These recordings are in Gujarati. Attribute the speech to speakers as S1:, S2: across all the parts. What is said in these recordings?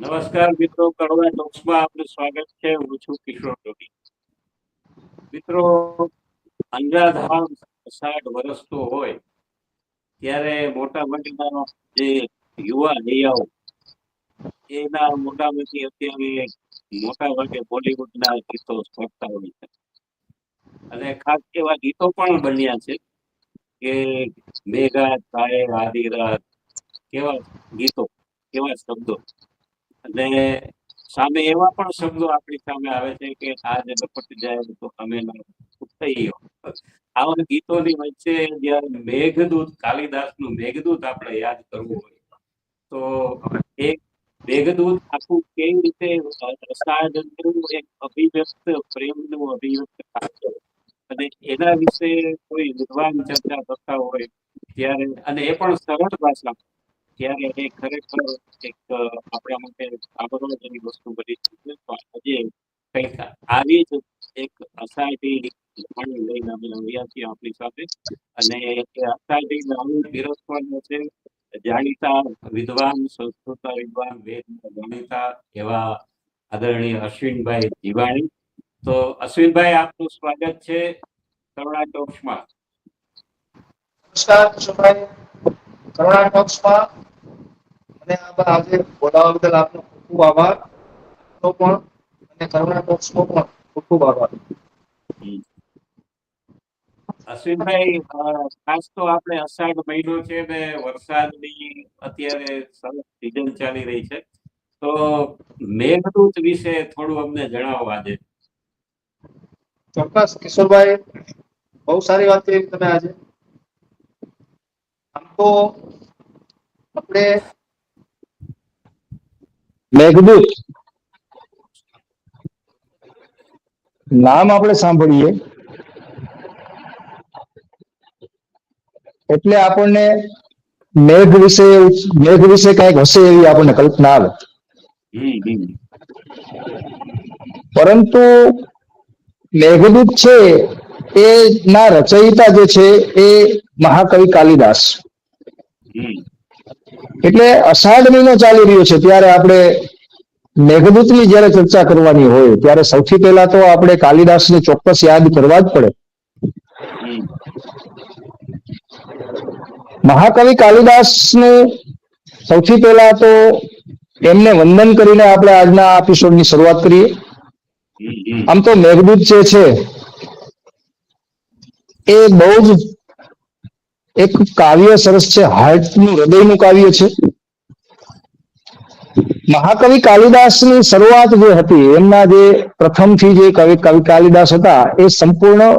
S1: નમસ્કાર મિત્રો કડવા ટોક્સમાં આપનું સ્વાગત છે. હું છું કિશોર જોડી મિત્રો અંજાધામ સાઠ વર્ષતો હોય ત્યારે મોટા ભાગના જે યુવા હૈયાઓ એના મોટામાંથી અત્યારે મોટા ભાગે બોલિવૂડના ગીતો સ્પર્ધતા હોય છે. અને ખાસ એવા ગીતો પણ બન્યા છે કે મેઘા થાય આધી કેવા ગીતો, કેવા શબ્દો અને સામે એવા પણ શબ્દો આપણી સામે આવે છે કે આજે લપટી જાય તો અમે ઉઠાઈઓ આવા ગીતોની વચ્ચે જયારે મેઘદૂત, કાલિદાસનું મેઘદૂત આપણે યાદ કરવું હોય, તો એક મેઘદૂત આખું કેવી રીતે રસાયણનું એક અભિવ્યક્ત, પ્રેમનું અભિવ્યક્ત કાવ્ય અને એના વિશે કોઈ વિદ્વાન ચર્ચા કરતા હોય ત્યારે, અને એ પણ સરળ ભાષા ત્યારે એ ખરેખર એક આપણા માટે જેવી વસ્તુ બની છે. આજે કંઈક આવી જ એક અસાયટી પણ લઈને અમે આવ્યા છીએ આપણી સાથે. અને એ અસાયટી નાનું પીરસવાનું છે. જાણીતા વિદ્વાન, સંસ્કૃત વિદ્વાન વેદ જાણીતા એવા આદરણીય અશ્વિનભાઈ જીવાણી. તો અશ્વિનભાઈ, આપનું સ્વાગત છે કરુણા ટોક્સમાં
S2: નમસ્કાર કરુણા ટોક્સમાં મને આજે બોલાવવા બદલ આપનો ખૂબ ખૂબ આભાર. તો પણ અને કરુણા ટોક્સનો પણ ખૂબ ખૂબ આભાર.
S1: અશ્વિનભાઈ ખાસ તો આપણે અષાઢ મહિનો છે ને વરસાદની અત્યારે સરસ સિઝન ચાલી રહી છે. તો મેઘદૂત વિશે થોડું અમને જણાવો આજે.
S2: ચોક્કસ કિશોરભાઈ બહુ સારી વાત કરી તમે આજે. આમ તો આપણે મેઘદૂત. નામ આપણે સાંભળીએ. એટલે આપણને મેઘ વિશે મેઘ વિશે કંઈક હશે એવી આપણને કલ્પના આવે. પરંતુ મેઘદૂત છે એ ના રચયિતા જે છે એ મહાકવિ કાલિદાસ. એટલે અષાઢ મહિનો ચાલી રહ્યો છે, ત્યારે આપણે મેઘદૂતની જયારે ચર્ચા કરવાની હોય, ત્યારે સૌથી પહેલા તો આપણે કાલિદાસને ચોક્કસ યાદ કરવા જ પડે. મહાકવિ કાલિદાસનું સૌથી પહેલા તો એમને વંદન કરીને આપણે આજના એપિસોડની શરૂઆત કરીએ. આમ તો મેઘદૂત જે છે, એ બહુ જ એક કાવ્ય સરસ છે, હાર્ટનું હૃદયનું કાવ્ય છે. મહાકવિ કાલિદાસની શરૂઆત જે હતી, એમના જે પ્રથમથી જે કવિ કવિ કાલિદાસ હતા, એ સંપૂર્ણ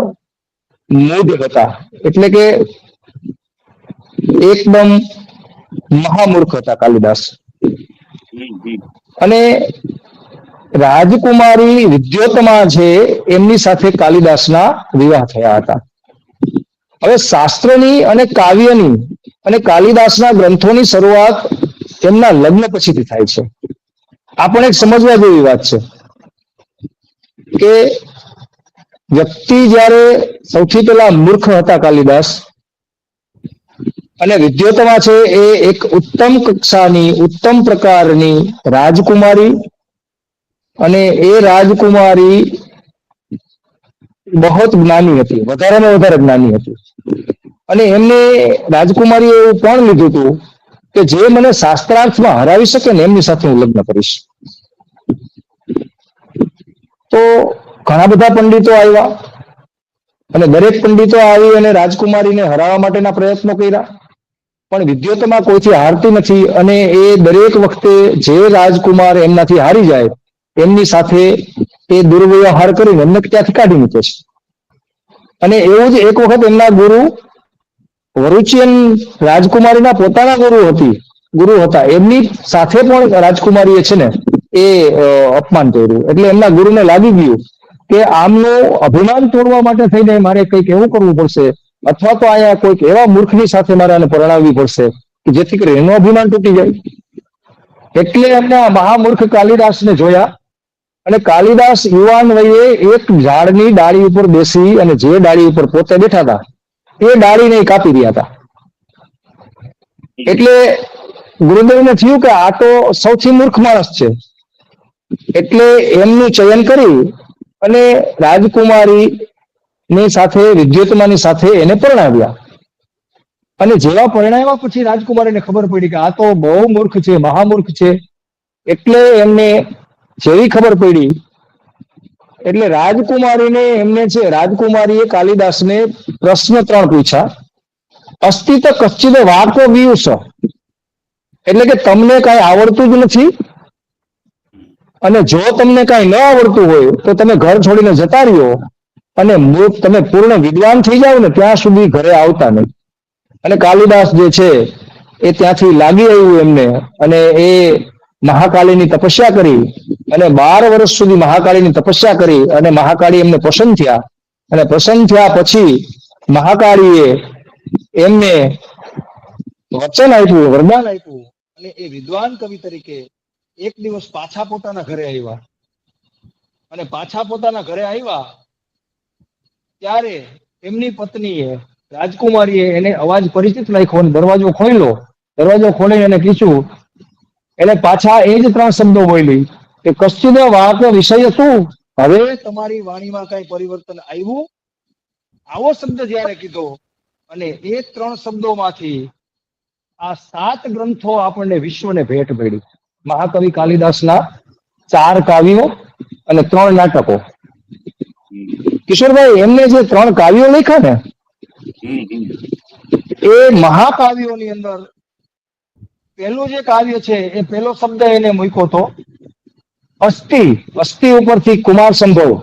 S2: મૂઢ હતા. એટલે કે એકદમ મહામૂર્ખ હતા કાલિદાસ. અને રાજકુમારી વિદ્યોતમા છે, એમની સાથે કાલિદાસના વિવાહ થયા હતા. હવે શાસ્ત્રની અને કાવ્યની અને કાલિદાસના ગ્રંથોની શરૂઆત તેમના લગ્ન પછીથી થાય છે. આ પણ એક સમજવા જેવી વાત છે કે વ્યક્તિ જ્યારે સૌથી પહેલા મૂર્ખ હતા કાલિદાસ અને વિદ્યોતમા છે એ એક ઉત્તમ કક્ષાની, ઉત્તમ પ્રકારની રાજકુમારી અને એ રાજકુમારી બહુ જ્ઞાની હતી, વધારેમાં વધારે જ્ઞાની હતી. અને એમને રાજકુમારી એવું પણ લીધું હતું કે જે મને શાસ્ત્રાર્થમાં હરાવી શકે ને એમની સાથે હું લગ્ન કરીશ. તો ઘણા બધા પંડિતો આવ્યા અને દરેક પંડિતો આવી અને રાજકુમારીને હરાવવા માટેના પ્રયત્નો કર્યા. પણ વિદ્યોતમાં કોઈથી હારતી નથી અને એ દરેક વખતે જે રાજકુમાર એમનાથી હારી જાય એમની સાથે એ દુર્વ્યવહાર કરીને એમને ત્યાંથી કાઢી મૂકે છે. અને એવું જ એક વખત એમના ગુરુ વરુચિયન રાજકુમારીના પોતાના ગુરુ હતી, ગુરુ હતા. એમની સાથે પણ રાજકુમારીએ છે ને એ અપમાન કર્યું. એટલે એમના ગુરુને લાગી ગયું કે આમનું અભિમાન તોડવા માટે થઈને મારે કંઈક એવું કરવું પડશે અથવા તો અહીંયા કોઈક એવા મૂર્ખની સાથે મારે આને પરણાવવી પડશે કે જેથી કરી એનું અભિમાન તૂટી જાય. એટલે એમને આ મહામૂર્ખ કાલિદાસને જોયા અને કાલિદાસ યુવાન વયે એક ઝાડની ડાળી ઉપર બેસી અને જે ડાળી ઉપર પોતે બેઠા હતા, એ ડાળીને કાપી રહ્યા હતા. એટલે ગુરુદેવને થયું કે આ તો સૌથી મૂર્ખ માણસ છે. એટલે એમનું ચયન કરી અને રાજકુમારી ની સાથે વિદ્યુતમાની સાથે એને પરણાવ્યા. અને જેવા પરણાવ્યા પછી રાજકુમારીને ખબર પડી કે આ તો બહુ મૂર્ખ છે, મહામૂર્ખ છે. એટલે એમને જેવી ખબર પડી, એટલે રાજકુમારીને એમને છે, રાજકુમારીએ કાલિદાસને પ્રશ્ન ત્રણ પૂછ્યા. અસ્તિત્વ કચ્છિત વાકો વ્યુસ એટલે કે તમને કઈ આવડતું જ નથી? અને જો તમને કાંઈ ન આવડતું હોય, તો તમે ઘર છોડીને જતા રહ્યો અને તમે પૂર્ણ વિદ્વાન થઈ જાવ ને ત્યાં સુધી ઘરે આવતા નહીં. અને કાલિદાસ જે છે, એ ત્યાંથી લાગી આવ્યું એમને અને એ મહાકાળીની તપસ્યા કરી અને બાર વર્ષ સુધી મહાકાળીની તપસ્યા કરી અને મહાકાળી એમને પસંદ થયા. અને પસંદ થયા પછી મહાકાળીએ એમને વચન આપ્યું, વરદાન આપ્યું અને એ વિદ્વાન કવિ તરીકે એક દિવસ પાછા પોતાના ઘરે આવ્યા. અને પાછા પોતાના ઘરે આવ્યા ત્યારે એમની પત્નીએ રાજકુમારીએ એને અવાજ પરિચિત રાખ્યો અને દરવાજો ખોલ્યો. દરવાજો ખોલીને એને કીધું એટલે પાછા એ જ ત્રણ શબ્દો બોલી. કે કશ્ચિદ વાક વિષય શું હવે તમારી વાણીમાં કઈ પરિવર્તન આવ્યું? આવો શબ્દ જ્યારે કીધો અને એ ત્રણ શબ્દોમાંથી આ સાત ગ્રંથો આપણને વિશ્વને ભેટ મળી. મહાકવિ કાલિદાસના ચાર કાવ્યો અને ત્રણ નાટકો. કિશોરભાઈ એમને જે ત્રણ કાવ્યો લખ્યા ને. એ મહાકાવ્યોની અંદર પહેલું જે કાવ્ય છે એ પહેલો શબ્દ એને મૂક્યો તો અસ્થિ. અસ્થિ ઉપરથી કુમાર સંભવ.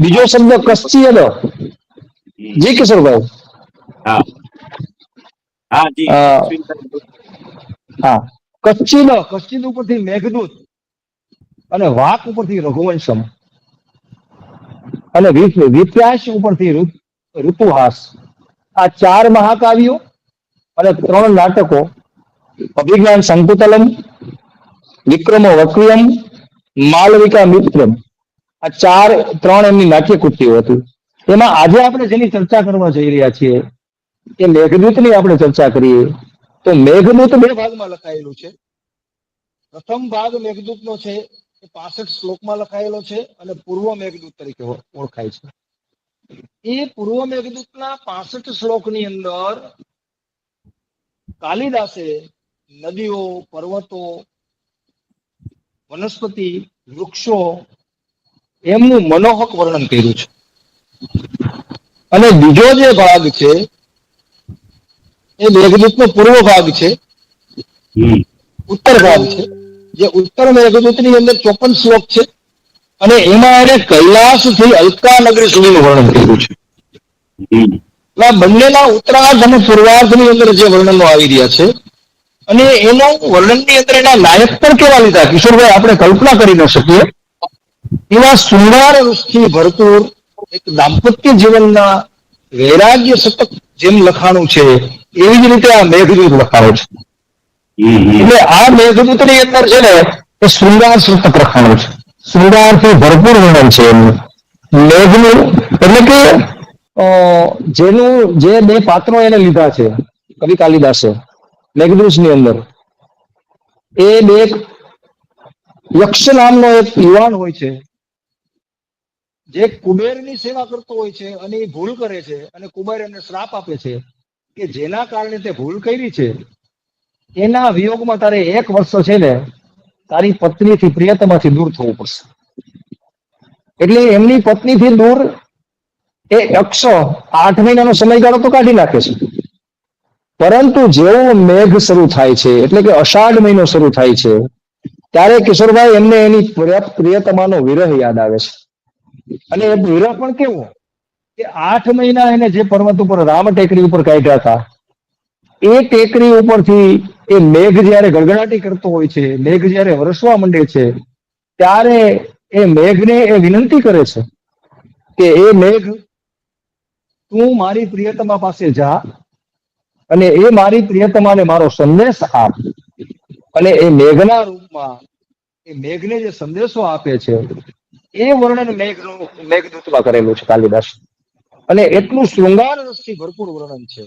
S2: બીજો શબ્દ કશ્ચિયદ
S1: હતો
S2: જી કિશોરભાઈ.
S1: હા. કચ્છી જી.
S2: અ,
S1: અશ્વિનભાઈ,
S2: હા. કચ્છિદ કચ્છિદ ઉપરથી મેઘદૂત અને વાક ઉપરથી રઘુવંશમ. અને વિપ- વિપ્યાસ ઉપરથી ઋતુહાસ. આ ચાર મહાકાવ્યો અને ત્રણ નાટકો અભિજ્ઞાન સંકુતલમ, વિક્રમો વક્રિયમ, માલવિકા મિત્રમ. આ ચાર, ત્રણ એમની નાટ્યકૃતિઓ હતી. એમાં આજે આપણે જેની ચર્ચા કરવા જઈ રહ્યા છીએ, એ મેઘદૂતની આપણે ચર્ચા કરીએ. તો મેઘદૂત બે ભાગમાં લખાયેલું છે. પ્રથમ ભાગ મેઘદૂતનો છે, એ પાસઠ શ્લોકમાં લખાયેલો છે અને પૂર્વ મેઘદૂત તરીકે ઓળખાય છે. એ પૂર્વ મેઘદૂતના પાસઠ શ્લોકની અંદર કાલિદાસે નદીઓ પર્વતો વનસ્પતિ વૃક્ષો એમનું મનોહક વર્ણન કર્યું છે. અને બીજો જે ભાગ છે એ મેઘદૂતનો પૂર્વ ભાગ છે. ઉત્તર ભાગ છે. જે ઉત્તર મેઘદૂતની અંદર ચોપન શ્લોક છે. અને એમાં એને કૈલાસથી અલકા નગરી સુધીનું વર્ણન કર્યું છે. બંનેના ઉત્તરાર્ધ અને પૂર્વાર્ધની અંદર જે વર્ણનો આવી રહ્યા છે અને એના વર્ણનની અંદર એના નાયક પણ કેવા લીધા? કિશોરભાઈ આપણે કલ્પના કરી ન શકીએ. એવા સુંદર રસથી ભરપૂર એક દાંપત્ય જીવનના વૈરાગ્ય સતત જેમ લખાણું છે એવી જ રીતે આ મેઘદૂત લખાણું છે. એટલે આ મેઘદૂતની અંદર છે ને એ શૃંગાર સતત લખાણું છે. શૃંગારથી ભરપૂર વર્ણન છે એમનું મેઘનું એટલે કે જેનું જે બે પાત્રો એને લીધા છે કવિ કાલિદાસે. મેઘદૂતની અંદર. એ બે યક્ષ નામનો એક યુવાન હોય છે, જે કુબેરની સેવા કરતો હોય છે અને એ ભૂલ કરે છે અને કુબેર એમને શ્રાપ આપે છે કે જેના કારણે તે ભૂલ કરી છે, એના વિયોગમાં તારે એક વર્ષ છે ને, તારી પત્નીથી પ્રિયતમાથી દૂર થવું પડશે. એટલે એમની પત્નીથી દૂર એ યક્ષ આઠ મહિનાનો સમયગાળો તો કાઢી નાખે છે. પરંતુ જેવો મેઘ શરૂ થાય છે, એટલે કે અષાઢ મહિનો શરૂ થાય છે, ત્યારે કિશોરભાઈ એમને એની પ્રિય- પ્રિયતમાનો વિરહ યાદ આવે છે. અને એ વિરહ પણ કેવો? કે આઠ મહિના એને જે પર્વત ઉપર રામ ટેકરી ઉપર કાઢ્યા હતા, એ ટેકરી ઉપરથી એ મેઘ જ્યારે ગળગડાટી કરતો હોય છે, મેઘ જ્યારે વરસવા માંડે છે, ત્યારે એ મેઘને એ વિનંતી કરે છે કે એ મેઘ, તું મારી પ્રિયતમા પાસે જા અને એ મારી પ્રિયતમાને મારો સંદેશ આપ. અને એ મેઘના રૂપમાં, એ મેઘને જે સંદેશો આપે છે, એ વર્ણન મેઘનું મેઘદૂતમાં કરેલું છે, કાલિદાસ. અને એટલું શૃંગાર રસથી ભરપૂર વર્ણન છે.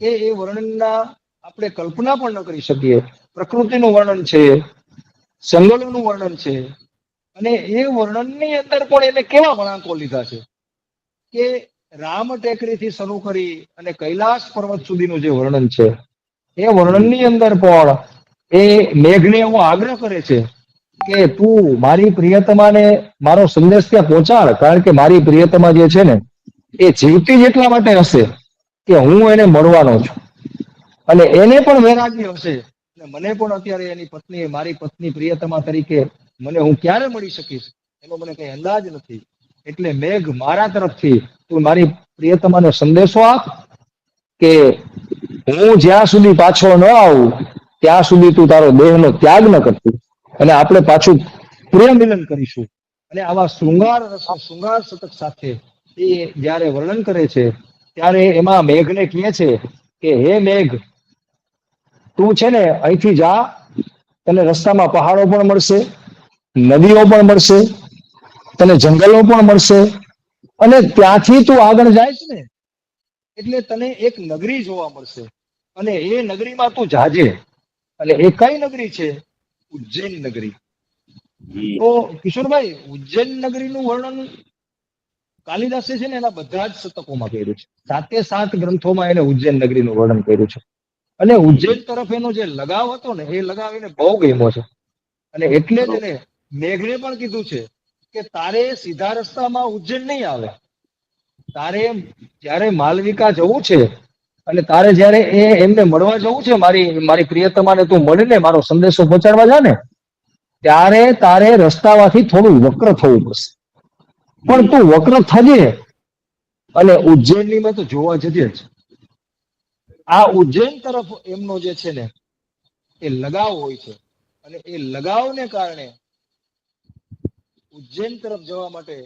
S2: કે એ વર્ણનના આપણે કલ્પના પણ ન કરી શકીએ. પ્રકૃતિનું વર્ણન છે, જંગલોનું વર્ણન છે. અને એ વર્ણનની અંદર પણ એને કેવા વળાંકો લીધા છે? કે રામ ટેકરીથી શરૂ કરી અને કૈલાસ પર્વત સુધીનું જે વર્ણન છે, એ વર્ણનની અંદર પણ એ મેઘને એવો આગ્રહ કરે છે કે તું મારી પ્રિયતમાને મારો સંદેશ ત્યાં પહોંચાડ, કારણ કે મારી પ્રિયતમા જે છે ને, એ જીવતી જ એટલા માટે હશે કે હું એને મળવાનો છું. અને એને પણ વૈરાગ્ય હશે. અને મને પણ અત્યારે એની પત્ની, મારી પત્ની પ્રિયતમા તરીકે મને હું ક્યારે મળી શકીશ? એનો મને કઈ અંદાજ નથી. એટલે મેઘ મારા તરફથી તું મારી પ્રિયતમાને સંદેશો આપ કે હું જ્યાં સુધી પાછો ન આવું, ત્યાં સુધી તું તારો દેહનો ત્યાગ ન કરતું. અને આપણે પાછું પ્રિય કરીશું. અને આવા શૃંગાર શૃંગાર શતક સાથે એ જ્યારે વર્ણન કરે છે, ત્યારે એમાં મેઘને કહે છે કે, હે મેઘ, તું છે ને અહીંથી જા, તને રસ્તામાં પહાડો પણ મળશે, નદીઓ પણ મળશે, તને જંગલો પણ મળશે અને ત્યાંથી તું આગળ જાય ને એટલે તને એક નગરી જોવા મળશે. અને એ નગરીમાં તું જાજે. અને એ કઈ નગરી છે? ઉજ્જૈન નગરી. તો કિશોરભાઈ ઉજ્જૈન નગરીનું વર્ણન કાલિદાસે છે ને એના બધા જ શતકોમાં કર્યું છે. સાતે સાત ગ્રંથોમાં એને ઉજ્જૈન નગરીનું વર્ણન કર્યું છે. અને ઉજ્જૈન તરફ એનો જે લગાવ હતો ને એ લગાવ એને બહુ ગમ્યો છે. અને એટલે જ એને મેઘને પણ કીધું છે કે તારે સીધા રસ્તામાં ઉજ્જૈન નહીં આવે. તારે જ્યારે માલવિકા જવું છે અને તારે જ્યારે એ એમને મળવા જવું છે, મારી મારી પ્રિયતમાને તું મળીને મારો સંદેશો પહોંચાડવા જા ત્યારે તારે રસ્તામાંથી થોડું વક્ર થવું પડશે. પણ તું વક્ર થજે અને ઉજ્જૈનની મેં તો જોવા જજે જ. આ ઉજ્જૈન તરફ એમનો જે છે ને, એ લગાવ હોય છે. અને એ લગાવને કારણે ઉજ્જૈન તરફ જવા માટે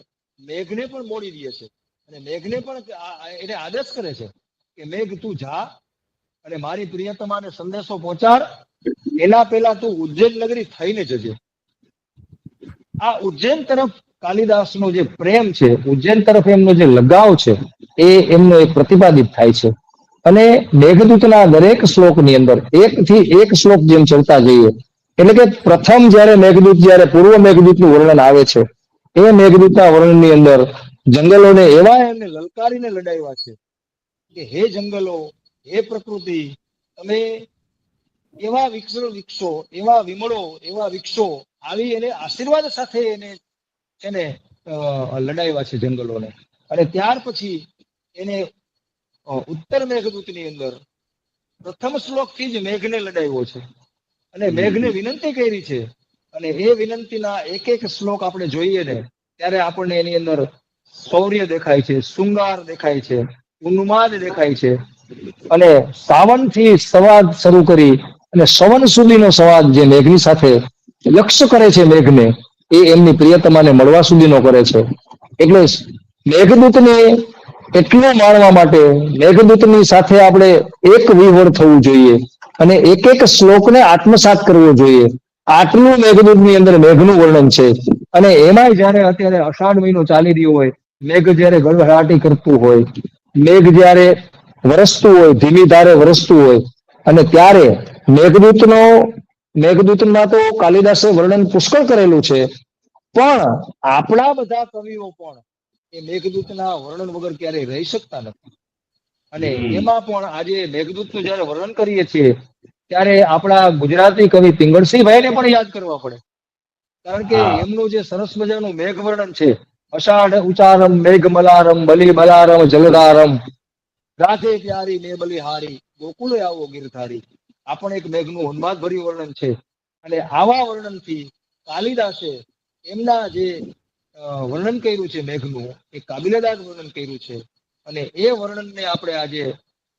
S2: મેઘને પણ મોડી દે છે. અને મેઘને પણ એને આદેશ કરે છે કે, મેઘ, તું જા અને મારી પ્રિયતમાને સંદેશો પહોંચાડ. એના પહેલા તું ઉજ્જૈન નગરી થઈને જજે. આ ઉજ્જૈન તરફ કાલિદાસનો જે પ્રેમ છે, ઉજ્જૈન તરફ એમનો જે લગાવ છે, એ એમનો એક પ્રતિપાદિત થાય છે. અને મેઘદૂતના દરેક શ્લોકની અંદર એક થી એક શ્લોક જેમ ચડતા જઈએ એટલે કે પ્રથમ જયારે મેઘદૂત જયારે પૂર્વ મેઘદૂતનું વર્ણન આવે છે, એ મેઘદૂતના વર્ણનની અંદર જંગલોને એવા એમને લલકારીને લડાવ્યા છે કે હે જંગલો, હે પ્રકૃતિ, તમે એવા વિક્ષો વિક્ષો એવા વિમળો, એવા વિક્ષો આવી એને આશીર્વાદ સાથે એને એને લડાવ્યા છે જંગલોને. અને ત્યાર પછી એને ઉત્તર ઉત્તર મેઘદૂતની અંદર પ્રથમ શ્લોકથી જ મેઘને લડાવ્યો છે. અને મેઘને વિનંતી કરી છે. અને એ વિનંતીના એક એક શ્લોક આપણે જોઈએ ને ત્યારે આપણને એની અંદર શૌર્ય દેખાય છે શૃંગાર દેખાય છે ઉન્માદ દેખાય છે. અને સાવનથી સંવાદ શરૂ કરી અને સવન સુધીનો સંવાદ જે મેઘની સાથે લક્ષ્ય કરે છે મેઘને એ એમની પ્રિયતમાને મળવા સુધીનો કરે છે. એટલે મેઘદૂતને એટલું માણવા માટે મેઘદૂતની સાથે આપણે એક વિવર થવું જોઈએ. અને એક એક શ્લોકને આત્મસાત કરવો જોઈએ. આટલું મેઘદૂતની અંદર મેઘનું વર્ણન છે. અને એમાંય જયારે અત્યારે અષાઢ મહિનો ચાલી રહ્યો હોય, મેઘ જયારે ગળગળાટી કરતું હોય, મેઘ જયારે વરસતું હોય, ધીમી ધારે વરસતું હોય, અને ત્યારે મેઘદૂતનો મેઘદૂતમાં તો કાલિદાસે વર્ણન પુષ્કળ કરેલું છે. પણ આપણા બધા કવિઓ પણ એ મેઘદૂતના વર્ણન વગર ક્યારેય રહી શકતા નથી. અને એમાં પણ આજે મેઘદૂતનું જયારે વર્ણન કરીએ છીએ ત્યારે આપણા ગુજરાતી કવિ પિંગળસિંહભાઈને પણ યાદ કરવા પડે. કારણ કે એમનું જે સરસ મજાનું મેઘ વર્ણન છે અષાઢ ઉચારમ મેઘ મલારમ બલી બલારમ જલધારમ. રાધે પ્યારી ને બલિહારી ગોકુલે આવો ગીરધારી. આ પણ એક મેઘનું હનુમાન ભર્યું વર્ણન છે. અને આવા વર્ણનથી કાલિદાસે એમના જે વર્ણન કર્યું છે મેઘનું એ કાબિલેદાર વર્ણન કર્યું છે. અને એ વર્ણનને આપણે આજે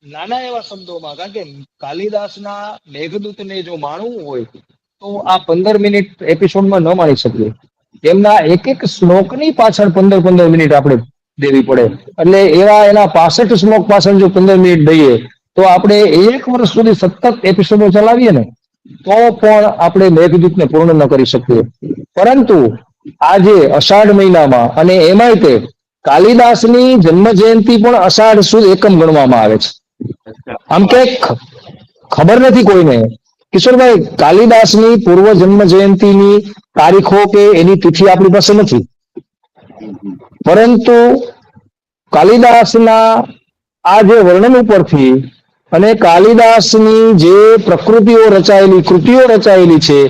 S2: નાના એવા શબ્દોમાં, કારણ કે કાલિદાસના મેઘદૂતને જો માણવું હોય, તો આ પંદર મિનિટ એપિસોડમાં ન માણી શકીએ. તેમના એક એક શ્લોકની પાછળ પંદર પંદર મિનિટ આપણે દેવી પડે. એટલે એવા એના પાસઠ શ્લોક પાછળ જો પંદર મિનિટ દઈએ, તો આપણે એક વર્ષ સુધી સતત એપિસોડો ચલાવીએ ને, તો પણ આપણે મેઘદૂતને પૂર્ણ ન કરી શકીએ. પરંતુ આજે અષાઢ મહિનામાં અને એમાંય તે કાલિદાસની જન્મ જયંતિ પણ અષાઢ સુદ એકમ ગણવામાં આવે છે. આમ કે ખબર નથી કોઈને. કિશોરભાઈ, કાલિદાસની પૂર્વ જન્મ જયંતિની તારીખો કે એની તિથિ આપણી પાસે નથી. પરંતુ કાલિદાસના આ જે વર્ણન ઉપરથી અને કાલિદાસની જે પ્રકૃતિઓ રચાયેલી, કૃતિઓ રચાયેલી છે,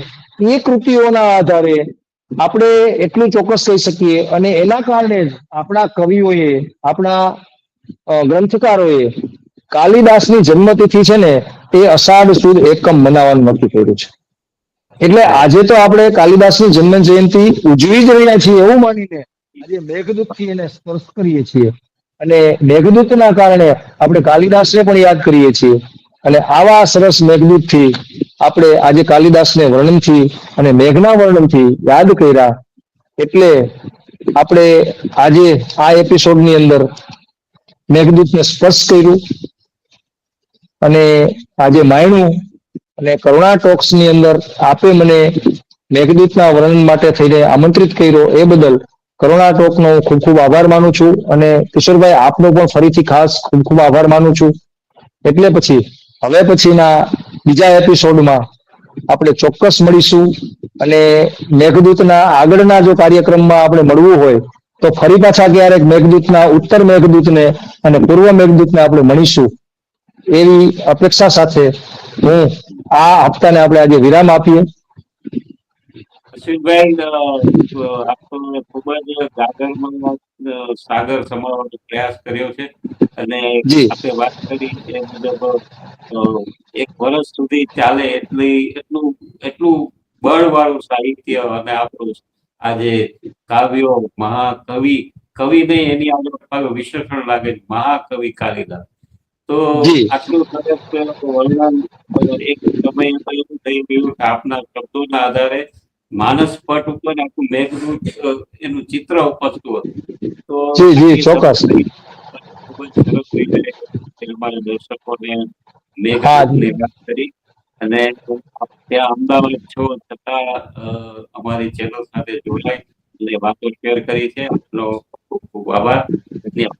S2: એ કૃતિઓના આધારે આપણે એટલું ચોક્કસ કહી શકીએ અને એના કારણે જ આપણા કવિઓએ, આપણા ગ્રંથકારોએ કાલિદાસની જન્મતિથિ છે ને, એ અષાઢ સુદ એકમ મનાવવાનું નક્કી કર્યું છે. એટલે આજે તો આપણે કાલિદાસની જન્મ જયંતિ ઉજવી જ રહ્યા છીએ એવું માનીને આજે મેઘદૂતથી એને સ્પર્શ કરીએ છીએ. અને મેઘદૂતના કારણે આપણે કાલિદાસને પણ યાદ કરીએ છીએ. અને આવા સરસ મેઘદૂતથી આપણે આજે કાલિદાસને વર્ણનથી અને મેઘના વર્ણનથી યાદ કર્યા એટલે આપણે આજે આ એપિસોડની અંદર મેઘદૂતને સ્પર્શ કર્યું અને આજે માયણું અને કરુણા ટોક્સની અંદર આપે મને મેઘદૂતના વર્ણન માટે થઈને આમંત્રિત કર્યો એ બદલ કરુણા ટોકનો હું ખૂબ ખૂબ આભાર માનું છું અને કિશોરભાઈ, આપનો પણ ફરીથી ખાસ ખૂબ ખૂબ આભાર માનું છું. એટલે પછી, હવે પછીના બીજા એપિસોડમાં આપણે ચોક્કસ મળીશું અને મેઘદૂતના આગળના જો કાર્યક્રમમાં આપણે મળવું હોય, તો ફરી પાછા ક્યારેક મેઘદૂતના ઉત્તર મેઘદૂતને અને પૂર્વ મેઘદૂતને આપણે મળીશું. એવી અપેક્ષા સાથે હું આ હપ્તાને આપણે આજે વિરામ આપીએ.
S1: અશ્વિનભાઈ અ, ખૂબ જ ગાગરમાં સાગર સમાવવાનો પ્રયાસ કર્યો છે. અને આપણે વાત કરી એ મુજબ એક વર્ષ સુધી ચાલે એટલી એટલું એટલું બળવાળું સાહિત્ય અને આપણું આજે કાવ્યો મહાકવિ કવિ નહીં એની આગળ પાછું વિશેષણ લાગે છે મહાકવિ કાલિદાસ. તો. આટલું સરસ વર્ણન એક સમય એવું થઈ ગયું આપના શબ્દોના આધારે માનસ પટ ઉપર આખું મેઘનું એનું ચિત્ર ઉપસતું હતું. તો
S2: જી, જી, ચોક્કસ.
S1: અમારા દર્શકોને
S2: હા,
S1: વાત કરી. અને ત્યાં અમદાવાદ છો છતાં અમારી ચેનલ સાથે જોડાઈ અને વાતો શેર કરી છે. આપનો ખૂબ ખૂબ આભાર. ધન્યવાદ.